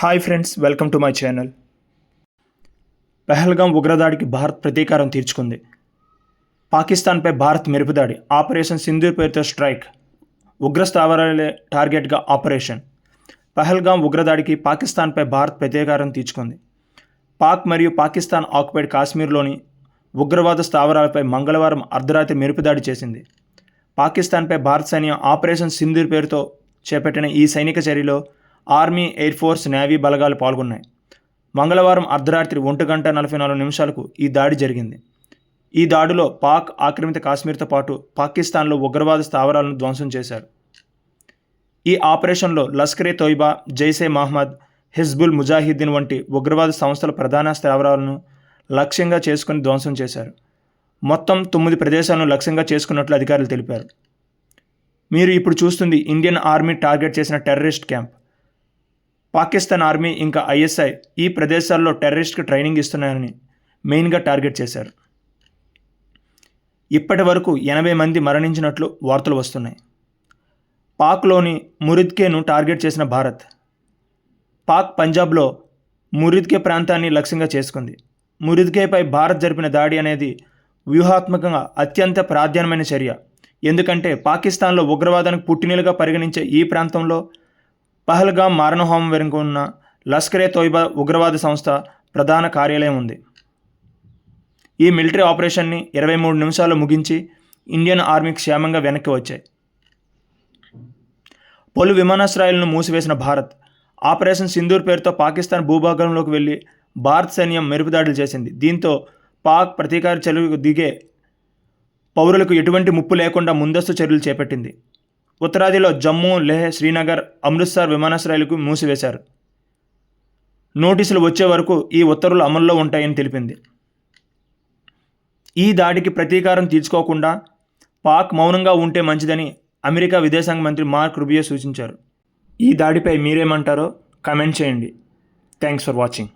Hi friends welcome to my channel. Pahalgam ఉగ్రదాడికి Bharat ప్రతీకారం తీర్చుకుంది. పాకిస్తాన్పై భారత్ మెరుపుదాడి ఆపరేషన్ సింధూర్ పేరుతో స్ట్రైక్ ఉగ్ర స్థావరాలే టార్గెట్గా ఆపరేషన్. పహల్గాం ఉగ్రదాడికి పాకిస్తాన్పై భారత్ ప్రతీకారం తీర్చుకుంది. పాక్ మరియు పాకిస్తాన్ ఆక్యుపైడ్ కాశ్మీర్లోని ఉగ్రవాద స్థావరాలపై మంగళవారం అర్ధరాత్రి మెరుపుదాడి చేసింది. పాకిస్తాన్పై భారత సైన్యం ఆపరేషన్ సింధూర్ పేరుతో చేపట్టిన ఈ సైనిక చర్యలో ఆర్మీ ఎయిర్ ఫోర్స్ నేవీ బలగాలు పాల్గొన్నాయి. మంగళవారం అర్ధరాత్రి ఒంటి గంట నలభై నాలుగు నిమిషాలకు ఈ దాడి జరిగింది. ఈ దాడిలో పాక్ ఆక్రమిత కాశ్మీర్తో పాటు పాకిస్తాన్లో ఉగ్రవాద స్థావరాలను ధ్వంసం చేశారు. ఈ ఆపరేషన్లో లస్కరే తోయిబా జైసే మహ్మద్ హిజ్బుల్ ముజాహిద్దీన్ వంటి ఉగ్రవాద సంస్థల ప్రధాన స్థావరాలను లక్ష్యంగా చేసుకుని ధ్వంసం చేశారు. మొత్తం తొమ్మిది ప్రదేశాలను లక్ష్యంగా చేసుకున్నట్లు అధికారులు తెలిపారు. మీరు ఇప్పుడు చూస్తుంది ఇండియన్ ఆర్మీ టార్గెట్ చేసిన టెర్రరిస్ట్ క్యాంప్. పాకిస్తాన్ ఆర్మీ ఇంకా ఐఎస్ఐ ఈ ప్రదేశాల్లో టెర్రరిస్ట్కి ట్రైనింగ్ ఇస్తున్నారని మెయిన్గా టార్గెట్ చేశారు. ఇప్పటి వరకు ఎనభై మంది మరణించినట్లు వార్తలు వస్తున్నాయి. పాక్లోని మురిద్కేను టార్గెట్ చేసిన భారత్. పాక్ పంజాబ్లో మురిద్కే ప్రాంతాన్ని లక్ష్యంగా చేసుకుంది. మురిద్కేపై భారత్ జరిపిన దాడి అనేది వ్యూహాత్మకంగా అత్యంత ప్రాధాన్యమైన చర్య. ఎందుకంటే పాకిస్తాన్లో ఉగ్రవాదానికి పుట్టినీలుగా పరిగణించే ఈ ప్రాంతంలో పహల్గాం మారణహోమం వెనుక ఉన్న లష్కరే తోయిబా ఉగ్రవాద సంస్థ ప్రధాన కార్యాలయం ఉంది. ఈ మిలిటరీ ఆపరేషన్ని ఇరవై మూడు నిమిషాలు ముగించి ఇండియన్ ఆర్మీ క్షేమంగా వెనక్కి వచ్చాయి. పలు విమానాశ్రయాలను మూసివేసిన భారత్ ఆపరేషన్ సింధూర్ పేరుతో పాకిస్తాన్ భూభాగంలోకి వెళ్ళి భారత్ సైన్యం మెరుపుదాడులు చేసింది. దీంతో పాక్ ప్రతీకార చర్యలకు దిగే పౌరులకు ఎటువంటి ముప్పు లేకుండా ముందస్తు చర్యలు చేపట్టింది. ఉత్తరాదిలో జమ్మూ లెహ్ శ్రీనగర్ అమృత్సర్ విమానాశ్రయాలకు మూసివేశారు. నోటీసులు వచ్చే వరకు ఈ ఉత్తర్వులు అమల్లో ఉంటాయని తెలిపింది. ఈ దాడికి ప్రతీకారం తీర్చుకోకుండా పాక్ మౌనంగా ఉంటే మంచిదని అమెరికా విదేశాంగ మంత్రి మార్క్ రుబియో సూచించారు. ఈ దాడిపై మీరేమంటారో కమెంట్ చేయండి. Thanks for watching.